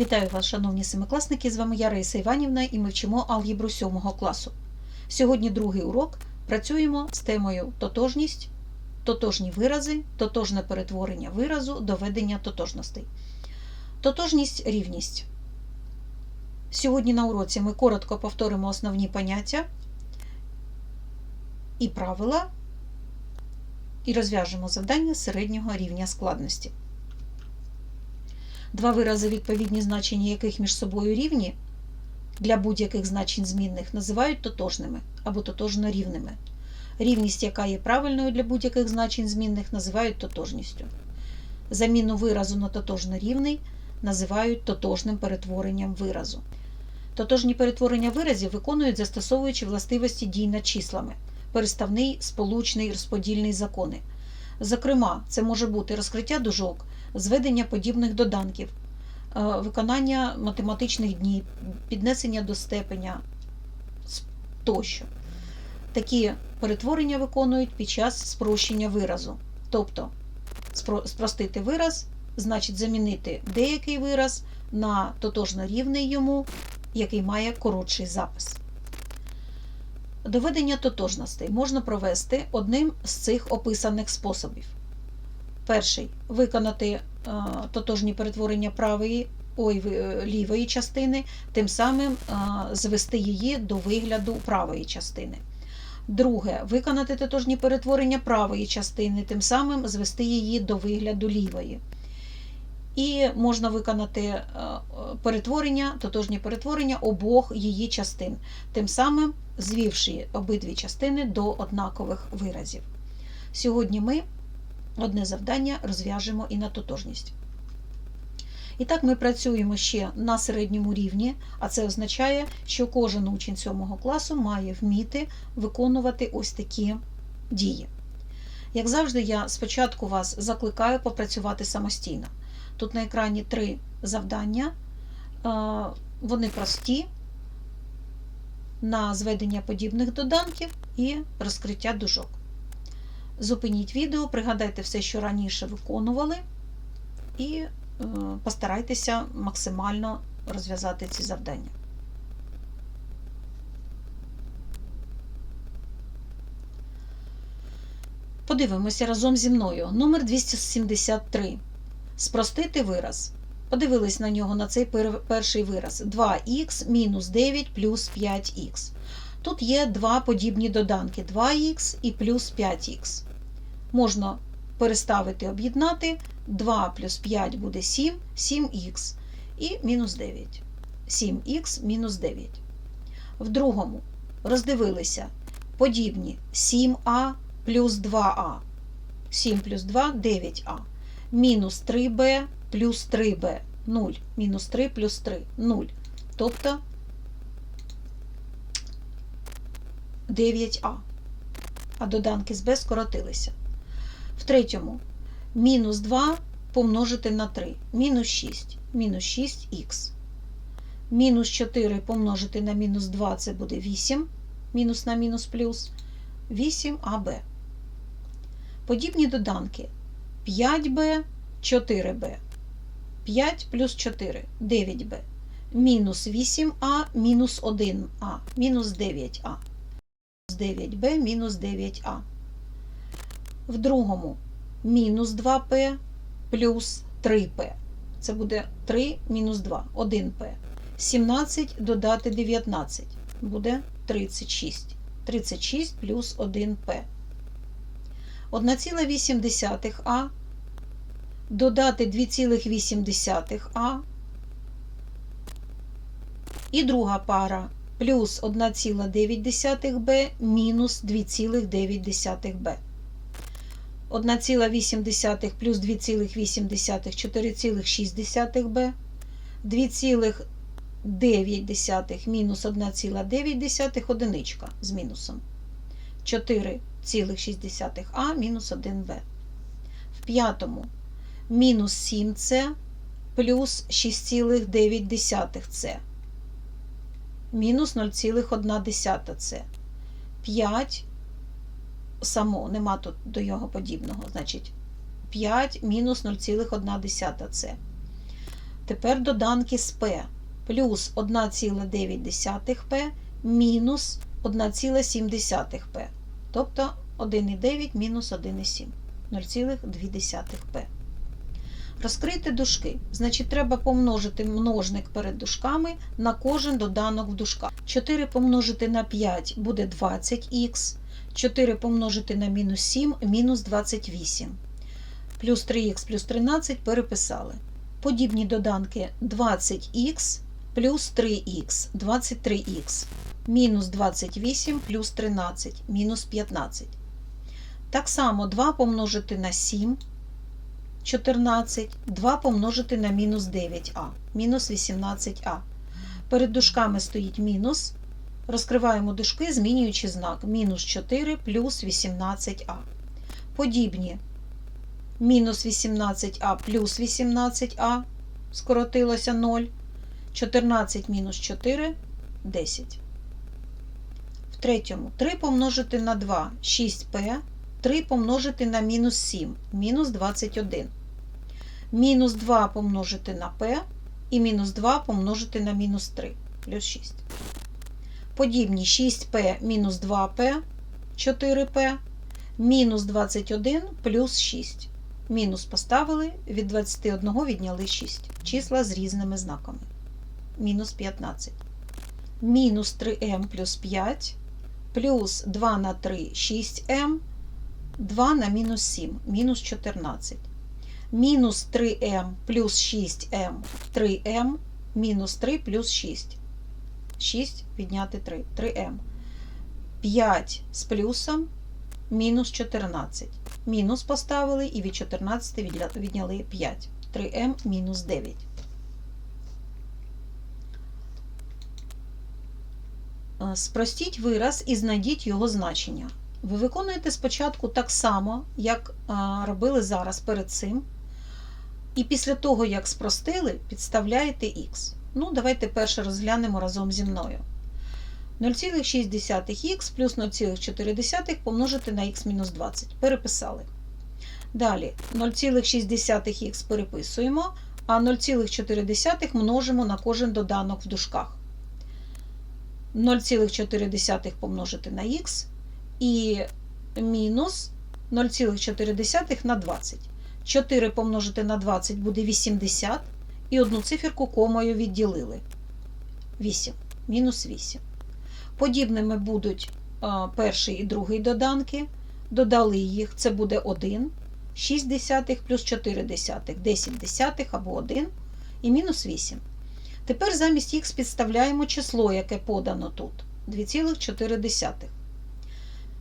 Вітаю вас, шановні семикласники! З вами я Раїса Іванівна і ми вчимо алгебру 7 класу. Сьогодні другий урок. Працюємо з темою тотожність, тотожні вирази, тотожне перетворення виразу, доведення тотожностей. Тотожність рівність. Сьогодні на уроці ми коротко повторимо основні поняття і правила і розв'яжемо завдання середнього рівня складності. Два вирази, відповідні значення яких між собою рівні, для будь-яких значень змінних називають тотожними або тотожно рівними. Рівність, яка є правильною для будь-яких значень змінних, називають тотожністю. Заміну виразу на тотожно рівний називають тотожним перетворенням виразу. Тотожні перетворення виразів виконують, застосовуючи властивості дій над числами, переставний, сполучний, розподільний закони. Зокрема, це може бути розкриття дужок, зведення подібних доданків, е, виконання математичних днів, піднесення до степеня тощо. Такі перетворення виконують під час спрощення виразу. Тобто спростити вираз значить замінити деякий вираз на тотожно рівний йому, який має коротший запис. Доведення тотожностей можна провести одним з цих описаних способів. Перший виконати е, тотожні перетворення правої ой, е, лівої частини, тим самим е, звести її до вигляду правої частини. Друге виконати тотожні перетворення правої частини, тим самим звести її до вигляду лівої. І можна виконати перетворення, тотожні перетворення обох її частин, тим самим звівши обидві частини до однакових виразів. Сьогодні ми одне завдання розв'яжемо і на тотожність. І так ми працюємо ще на середньому рівні, а це означає, що кожен учень 7 класу має вміти виконувати ось такі дії. Як завжди, я спочатку вас закликаю попрацювати самостійно. Тут на екрані три завдання, Е, вони прості на зведення подібних доданків і розкриття дужок. Зупиніть відео, пригадайте все, що раніше виконували, і е, постарайтеся максимально розв'язати ці завдання. Подивимося разом зі мною. Номер 273. Спростити вираз. Подивились на нього на цей пер- перший вираз. 2х мінус 9 плюс 5х. Тут є два подібні доданки 2х і плюс 5х. Можна переставити, об'єднати. 2 плюс 5 буде 7, 7х і мінус 9. 7х мінус 9. В другому роздивилися подібні 7а плюс 2а. 7 плюс 2 9а. Мінус 3b плюс 3b 0. Мінус 3 плюс 3 0. Тобто 9а. А доданки з b скоротилися. В третьому мінус 2 помножити на 3. Мінус 6. Мінус 6х. Мінус 4 помножити на мінус 2 це буде 8. Мінус на мінус плюс. 8аб. Подібні доданки 5b, 4b. 5 плюс 4 9b. Мінус 8а, мінус 1а, мінус 9а. 9b мінус 9а. В другому мінус 2p плюс 3p. Це буде 3 мінус 2, 1p. 17 додати 19 буде 36. 36 плюс 1p. 1,8а додати 2,8а. І друга пара плюс 1,9b мінус 2,9b. 1,8 плюс 2,8 4,6b. 2,9 мінус 1,9 одиничка з мінусом. 4,6а мінус 1b. В п'ятому мінус 7c плюс 6,9c. Мінус 0,1c. 5 само, нема тут до його подібного. Значить, 5 мінус 0,1c. Тепер доданки з P. Плюс 1,9P мінус 1,7P. Тобто 1,9 мінус 1,7. 0,2P. Розкрити дужки. Значить, треба помножити множник перед дужками на кожен доданок в дужках. 4 помножити на 5 буде 20х. 4 помножити на мінус 7 мінус 28. Плюс 3х плюс 13 переписали. Подібні доданки 20х плюс 3х, 23х, мінус 28 плюс 13, мінус 15. Так само 2 помножити на 7, 14, 2 помножити на мінус 9а, мінус 18а. Перед дужками стоїть мінус. Розкриваємо дужки, змінюючи знак. Мінус 4 плюс 18а. Подібні мінус 18а плюс 18а, скоротилося 0. 14 мінус 4 10. В третьому 3 помножити на 2 6p, 3 помножити на мінус 7 мінус 21. Мінус 2 помножити на p і мінус 2 помножити на мінус 3 плюс 6. Подібні 6p мінус 2p 4p мінус 21 плюс 6. Мінус поставили, від 21 відняли 6. Числа з різними знаками. Мінус 15. Мінус 3m плюс 5, плюс 2 на 3 6m, 2 на мінус 7, мінус 14. Мінус 3m плюс 6m 3m, мінус 3 плюс 6. 6 відняти 3. 3m. 5 з плюсом мінус 14. Мінус поставили і від 14 відняли 5. 3m мінус 9. Спростіть вираз і знайдіть його значення. Ви виконуєте спочатку так само, як робили зараз перед цим. І після того, як спростили, підставляєте х. Ну, давайте перше розглянемо разом зі мною. 0,6х плюс 0,4 помножити на х-20. Переписали. Далі 0,6х переписуємо, а 0,4 множимо на кожен доданок в дужках. 0,4 помножити на х і мінус 0,4 на 20. 4 помножити на 20 буде 80, і одну циферку комою відділили. 8, мінус 8. Подібними будуть перший і другий доданки. Додали їх, це буде 1, 6 десятих плюс 4 десятих, 10 десятих або 1 і мінус 8. Тепер замість х підставляємо число, яке подано тут 2,4.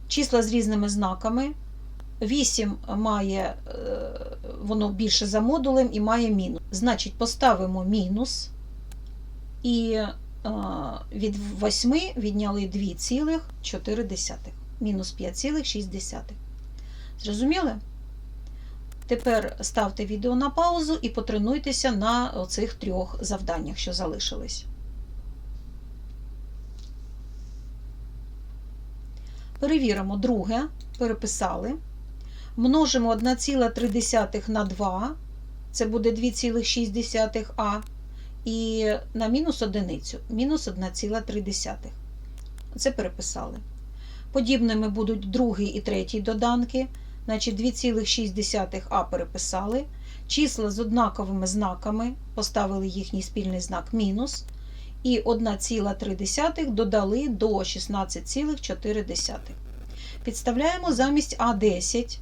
Числа з різними знаками. 8 має, воно більше за модулем і має мінус. Значить, поставимо мінус і від 8 відняли 2,4. Мінус 5,6. Зрозуміли? Тепер ставте відео на паузу і потренуйтеся на цих трьох завданнях, що залишились. Перевіримо друге, переписали. Множимо 1,3 на 2, це буде 2,6а, і на мінус одиницю, мінус 1,3. Це переписали. Подібними будуть другий і третій доданки. Значить, 2,6а переписали. Числа з однаковими знаками, поставили їхній спільний знак мінус. І 1,3 додали до 16,4. Підставляємо замість А10.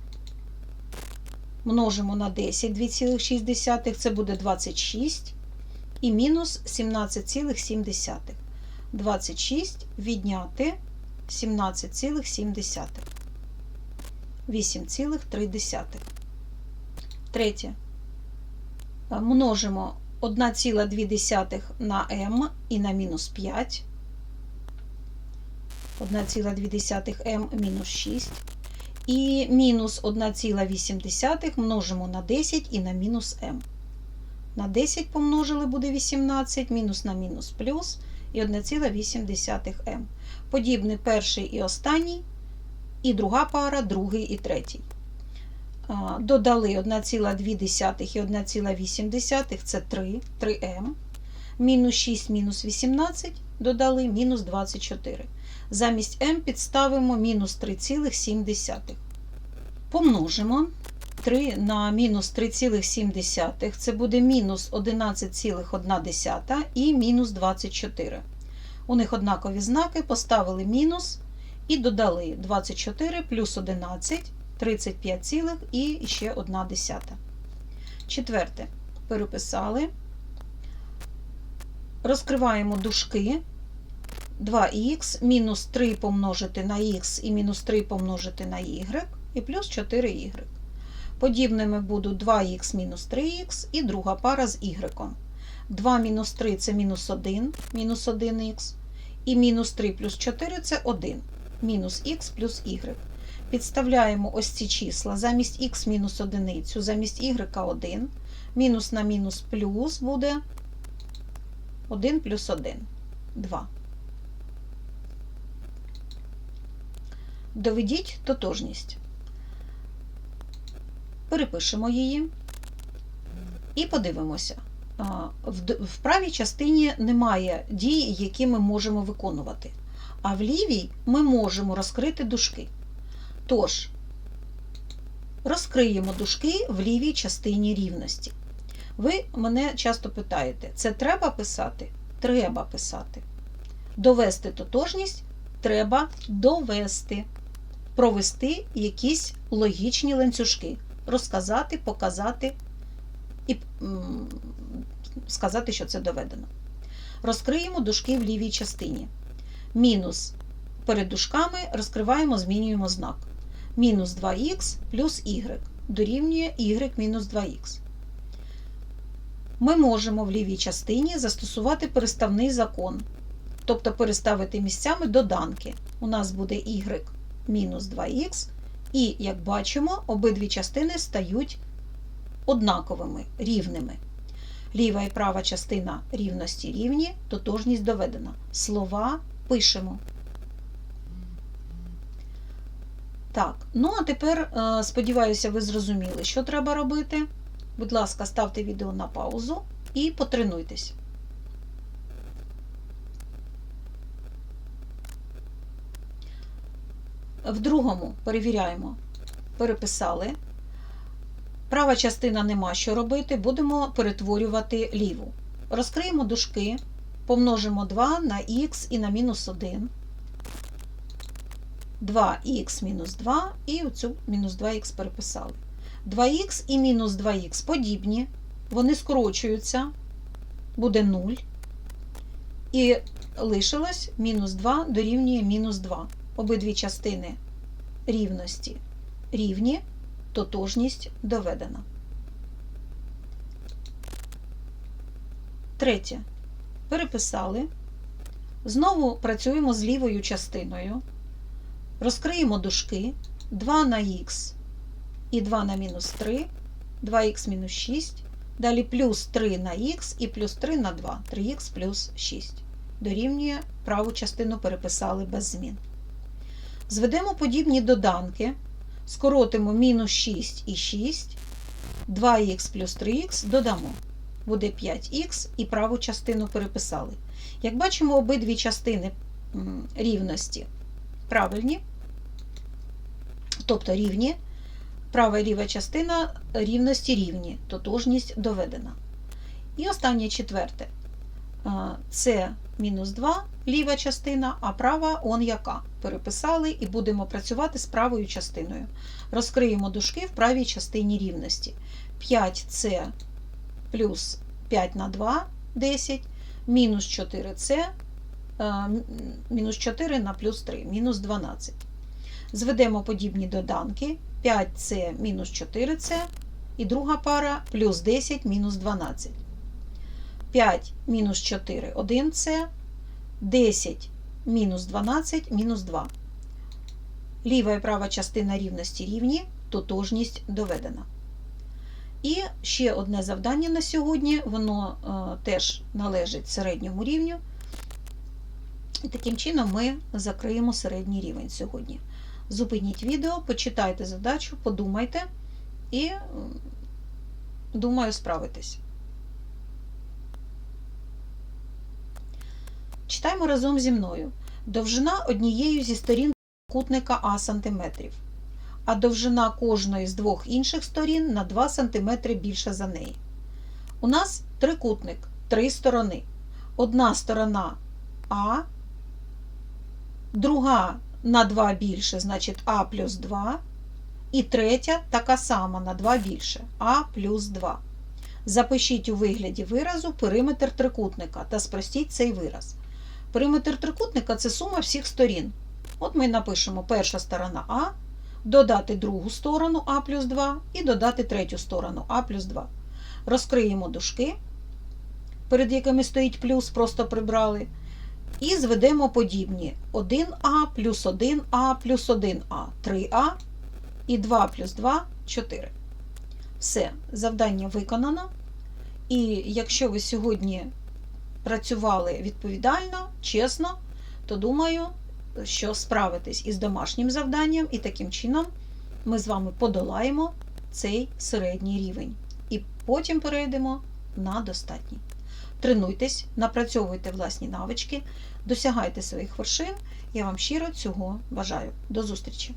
Множимо на 10 2,6, це буде 26 і мінус 17,7. 26 відняти 17,7. 8,3. Третє. Множимо 1,2 на m і на мінус 5. 1,2 m мінус 6. І мінус 1,8 множимо на 10 і на мінус m. На 10 помножили буде 18, мінус на мінус плюс і 1,8 m. Подібний перший і останній, і друга пара, другий і третій. додали 1,2 і 1,8 це 3, 3m. Мінус 6 мінус 18 додали мінус 24. Замість m підставимо мінус 3,7. Помножимо 3 на мінус 3,7. Це буде мінус 11,1 і мінус 24. У них однакові знаки, поставили мінус і додали 24 плюс 11, 35, цілих і ще 1 десята. Четверте. Переписали. Розкриваємо дужки. 2х мінус 3 помножити на х і мінус 3 помножити на y і плюс 4y. Подібними будуть 2х мінус 3х і друга пара з y. 2 мінус 3 це мінус 1, мінус 1х. І мінус 3 плюс 4 це 1, мінус х плюс y. Підставляємо ось ці числа. Замість х мінус 1, замість y 1. Мінус на мінус плюс буде 1 плюс 1 2. Доведіть тотожність. Перепишемо її і подивимося. В правій частині немає дій, які ми можемо виконувати. А в лівій ми можемо розкрити дужки. Тож, розкриємо дужки в лівій частині рівності. Ви мене часто питаєте, це треба писати? Треба писати. Довести тотожність треба довести, провести якісь логічні ланцюжки, розказати, показати і сказати, що це доведено. Розкриємо дужки в лівій частині. Мінус перед дужками розкриваємо, змінюємо знак. Мінус 2х плюс y дорівнює y мінус 2х. Ми можемо в лівій частині застосувати переставний закон, тобто переставити місцями доданки. У нас буде y мінус 2х, і, як бачимо, обидві частини стають однаковими, рівними. Ліва і права частина рівності рівні, тотожність доведена. Слова пишемо. Так, ну а тепер, е, сподіваюся, ви зрозуміли, що треба робити. Будь ласка, ставте відео на паузу і потренуйтесь. В другому перевіряємо, переписали. Права частина нема що робити, будемо перетворювати ліву. Розкриємо дужки, помножимо 2 на х і на мінус 1. 2х мінус 2 і оцю мінус 2х переписали. 2х і мінус 2х подібні, вони скорочуються, буде 0. І лишилось мінус 2 дорівнює мінус 2. Обидві частини рівності рівні тотожність доведена. Третє. Переписали. Знову працюємо з лівою частиною. Розкриємо дужки 2 на х і 2 на мінус 3, 2х мінус 6. Далі плюс 3 на х і плюс 3 на 2, 3х плюс 6. Дорівнює праву частину переписали без змін. Зведемо подібні доданки скоротимо мінус 6 і 6, 2х плюс 3х додамо. Буде 5х і праву частину переписали. Як бачимо, обидві частини рівності правильні, тобто рівні, права і ліва частина рівності рівні, тотожність доведена. І останнє четверте. Це мінус 2 ліва частина, а права он яка. Переписали і будемо працювати з правою частиною. Розкриємо дужки в правій частині рівності. 5С плюс 5 на 2 10, мінус 4С, е, мінус 4 на плюс 3, мінус 12. Зведемо подібні доданки. 5С мінус 4С і друга пара плюс 10 мінус 12. 5 мінус 4 1С, 10 мінус 12 мінус 2. Ліва і права частина рівності рівні, тотожність доведена. І ще одне завдання на сьогодні, воно е, теж належить середньому рівню. І таким чином ми закриємо середній рівень сьогодні. Зупиніть відео, почитайте задачу, подумайте і думаю, справитесь. Читаємо разом зі мною. Довжина однієї зі сторін кутника А сантиметрів, а довжина кожної з двох інших сторін на 2 см більша за неї. У нас трикутник, три сторони. Одна сторона А, друга на 2 більше, значить А плюс 2, і третя така сама на 2 більше А плюс 2. Запишіть у вигляді виразу периметр трикутника та спростіть цей вираз. Периметр трикутника це сума всіх сторін. От ми напишемо перша сторона А, додати другу сторону А плюс 2 і додати третю сторону А плюс 2. Розкриємо дужки, перед якими стоїть плюс, просто прибрали. І зведемо подібні 1А плюс 1А плюс 1А 3А і 2 плюс 2 4. Все, завдання виконано. І якщо ви сьогодні працювали відповідально, чесно, то думаю, що справитесь із домашнім завданням, і таким чином ми з вами подолаємо цей середній рівень. І потім перейдемо на достатній. Тренуйтесь, напрацьовуйте власні навички, досягайте своїх вершин. Я вам щиро цього бажаю. До зустрічі!